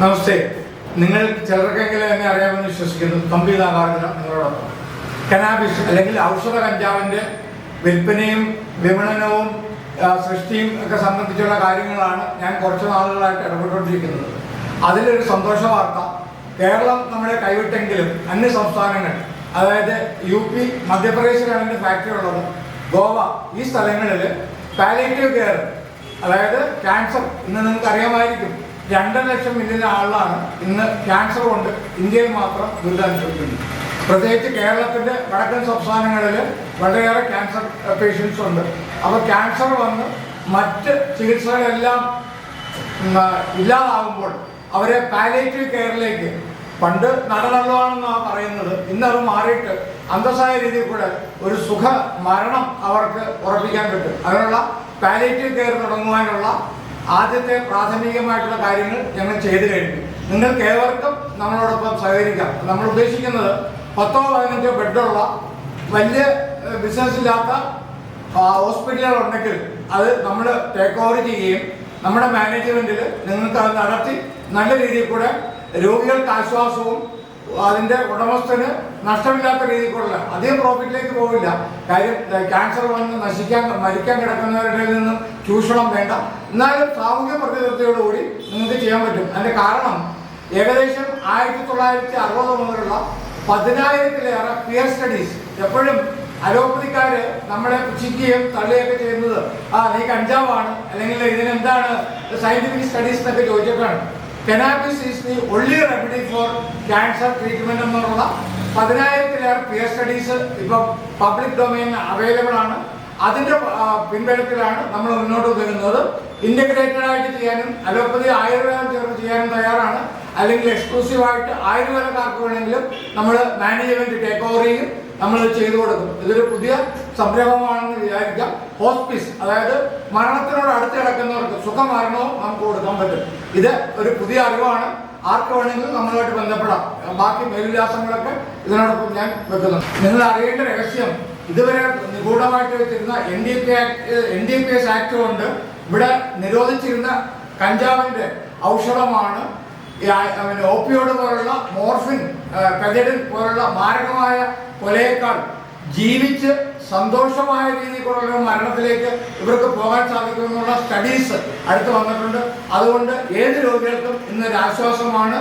നമസ്തേ. നിങ്ങൾ ചിലർക്കെങ്കിലും എന്നെ അറിയാമെന്ന് വിശ്വസിക്കുന്നു. തമ്പി നാഗാർജുന നിങ്ങളോടൊപ്പം. കനാബിസ് അല്ലെങ്കിൽ ഔഷധ കഞ്ചാവിന്റെ വിൽപ്പനയും വിപണനവും സൃഷ്ടിയും ഒക്കെ സംബന്ധിച്ചുള്ള കാര്യങ്ങളാണ് ഞാൻ കുറച്ച് നാളുകളായിട്ട് ഇടപെട്ടുകൊണ്ടിരിക്കുന്നത്. അതിലൊരു സന്തോഷ വാർത്ത. കേരളം നമ്മളെ കൈവിട്ടെങ്കിലും അന്യ സംസ്ഥാനങ്ങൾ അതായത് യു പി മധ്യപ്രദേശിലാണ് എന്റെ ഫാക്ടറി ഉള്ളത് ഗോവ ഈ സ്ഥലങ്ങളിൽ പാലേറ്റീവ് കെയർ അതായത് ക്യാൻസർ ഇന്ന് നിങ്ങൾക്ക് അറിയാമായിരിക്കും. രണ്ടര ലക്ഷം മില്യൺ ആളാണ് ഇന്ന് ക്യാൻസർ കൊണ്ട് ഇന്ത്യയിൽ മാത്രം ദുരിതമനുഭവിക്കുന്നത് പ്രത്യേകിച്ച് കേരളത്തിന്റെ വടക്കൻ സംസ്ഥാനങ്ങളിൽ വളരെയേറെ ക്യാൻസർ പേഷ്യൻസ് ഉണ്ട്. അപ്പോൾ ക്യാൻസർ വന്ന് മറ്റ് ചികിത്സകളെല്ലാം ഇല്ലാതാകുമ്പോൾ അവരെ പാലേറ്റീവ് കെയറിലേക്ക് പണ്ട് നടനള്ളതാണെന്നാണ് പറയുന്നത്. ഇന്ന് അത് മാറിയിട്ട് അന്തസ്സായ രീതിയിൽ കൂടെ ഒരു സുഖ മരണം അവർക്ക് ഉറപ്പിക്കാൻ പറ്റും. അതിനുള്ള പാലേറ്റീവ് കെയർ തുടങ്ങുവാനുള്ള ആദ്യത്തെ പ്രാഥമികമായിട്ടുള്ള കാര്യങ്ങൾ ഞങ്ങൾ ചെയ്തു കഴിഞ്ഞു. നിങ്ങൾക്ക് ഏവർക്കും നമ്മളോടൊപ്പം സഹകരിക്കാം. നമ്മൾ ഉദ്ദേശിക്കുന്നത് പത്തോ പതിനഞ്ചോ ബെഡുള്ള വലിയ ബിസിനസ് ഇല്ലാത്ത ഹോസ്പിറ്റലുകൾ ഉണ്ടെങ്കിൽ അത് നമ്മൾ ടേക്ക് ഓവർ ചെയ്യുകയും നമ്മുടെ മാനേജ്മെന്റിൽ നിങ്ങൾക്ക് അത് നടത്തി നല്ല രീതിയിൽ കൂടെ രോഗികൾക്ക് ആശ്വാസവും അതിന്റെ ഉടമസ്ഥന് നഷ്ടമില്ലാത്ത രീതിക്കുള്ള അധികം പ്രോഫിറ്റിലേക്ക് പോവില്ല. കാര്യം ക്യാൻസർ വന്ന് നശിക്കാൻ മരിക്കാൻ കിടക്കുന്നവരുടെ നിന്നും ചൂഷണം വേണ്ട. എന്നാലും സാമൂഹ്യ പ്രതിബദ്ധതയോടുകൂടി നിങ്ങൾക്ക് ചെയ്യാൻ പറ്റും. അതിന്റെ കാരണം ഏകദേശം ആയിരത്തി തൊള്ളായിരത്തി അറുപത് മുതലുള്ള പതിനായിരത്തിലേറെ പിയർ സ്റ്റഡീസ് എപ്പോഴും അലോപ്പതിക്കാര് നമ്മളെ പുച്ഛിക്കുകയും തള്ളുകയൊക്കെ ചെയ്യുന്നത്. ആ നീ കഞ്ചാവാണ് അല്ലെങ്കിൽ ഇതിനെന്താണ് സയന്റിഫിക് സ്റ്റഡീസ് എന്നൊക്കെ ചോദിച്ചിട്ടാണ്. Cannabis is the only remedy for cancer treatment എന്നുള്ള പതിനായിരത്തിലേറെ പിയർ സ്റ്റഡീസ് ഇപ്പം പബ്ലിക് ഡൊമൈൻ അവൈലബിൾ ആണ്. അതിന്റെ പിൻബലത്തിലാണ് നമ്മൾ മുന്നോട്ട് വരുന്നത് ഇന്റഗ്രേറ്റഡ് ആയിട്ട് ചെയ്യാനും അലോപ്പതി ആയുർവേദം ചേർന്ന് ചെയ്യാനും തയ്യാറാണ്. അല്ലെങ്കിൽ എക്സ്ക്ലൂസീവായിട്ട് ആയുർവേദം ആയുർവേദക്കാർക്ക് വേണമെങ്കിലും നമ്മൾ മാനേജ്മെന്റ് ടേക്ക് ഓവർ ചെയ്യും. നമ്മൾ ചെയ്തു കൊടുക്കും. ഇതൊരു പുതിയ സംരംഭമാണെന്ന് വിചാരിക്കാം. ഹോസ്പിസ് അതായത് മരണത്തിനോട് അടുത്ത് കിടക്കുന്നവർക്ക് സുഖമരണവും നമുക്ക് കൊടുക്കാൻ പറ്റും. ഇത് ഒരു പുതിയ അറിവാണ്. ആർക്ക് വേണമെങ്കിലും നമ്മളുമായിട്ട് ബന്ധപ്പെടാം. ബാക്കി മേൽവിലാസങ്ങളൊക്കെ ഇതിനോടൊപ്പം ഞാൻ വെക്കുന്നു നിങ്ങൾ അറിയേണ്ട രഹസ്യം ഇതുവരെ നിഗൂഢമായിട്ട് വെച്ചിരുന്ന N D P act N D P S act കൊണ്ട് ഇവിടെ നിരോധിച്ചിരുന്ന കഞ്ചാവിന്റെ ഔഷധമാണ് പിന്നെ ഓപ്പിയോഡ് പോലുള്ള മോർഫിൻ പെജഡിൻ പോലുള്ള മാരകമായ കൊലയേക്കാൾ ജീവിച്ച് സന്തോഷമായ രീതിയിലുള്ള മരണത്തിലേക്ക് ഇവർക്ക് പോകാൻ സാധിക്കുമെന്നുള്ള സ്റ്റഡീസ് അടുത്ത് വന്നിട്ടുണ്ട്. അതുകൊണ്ട് ഏത് രോഗികൾക്കും ഇന്നൊരു ആശ്വാസമാണ്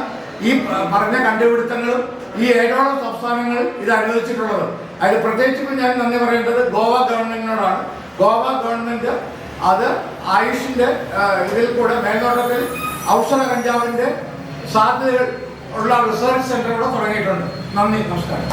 ഈ പറഞ്ഞ കണ്ടുപിടുത്തങ്ങളും ഈ ഏഴോളം സംസ്ഥാനങ്ങൾ ഇത് അനുവദിച്ചിട്ടുള്ളത്. അതിൽ പ്രത്യേകിച്ച് ഇപ്പം ഞാൻ നന്ദി പറയേണ്ടത് ഗോവ ഗവൺമെന്റിനോടാണ്. ഗോവ ഗവൺമെന്റ് അത് ആയുഷിന്റെ ഇതിൽ കൂടെ മേൽനോട്ടത്തിൽ ഔഷധ കഞ്ചാവിന്റെ സാധ്യതകൾ ഉള്ള റിസർച്ച് ഇവിടെ തുടങ്ങിയിട്ടുണ്ട്. നന്ദി നമസ്കാരം.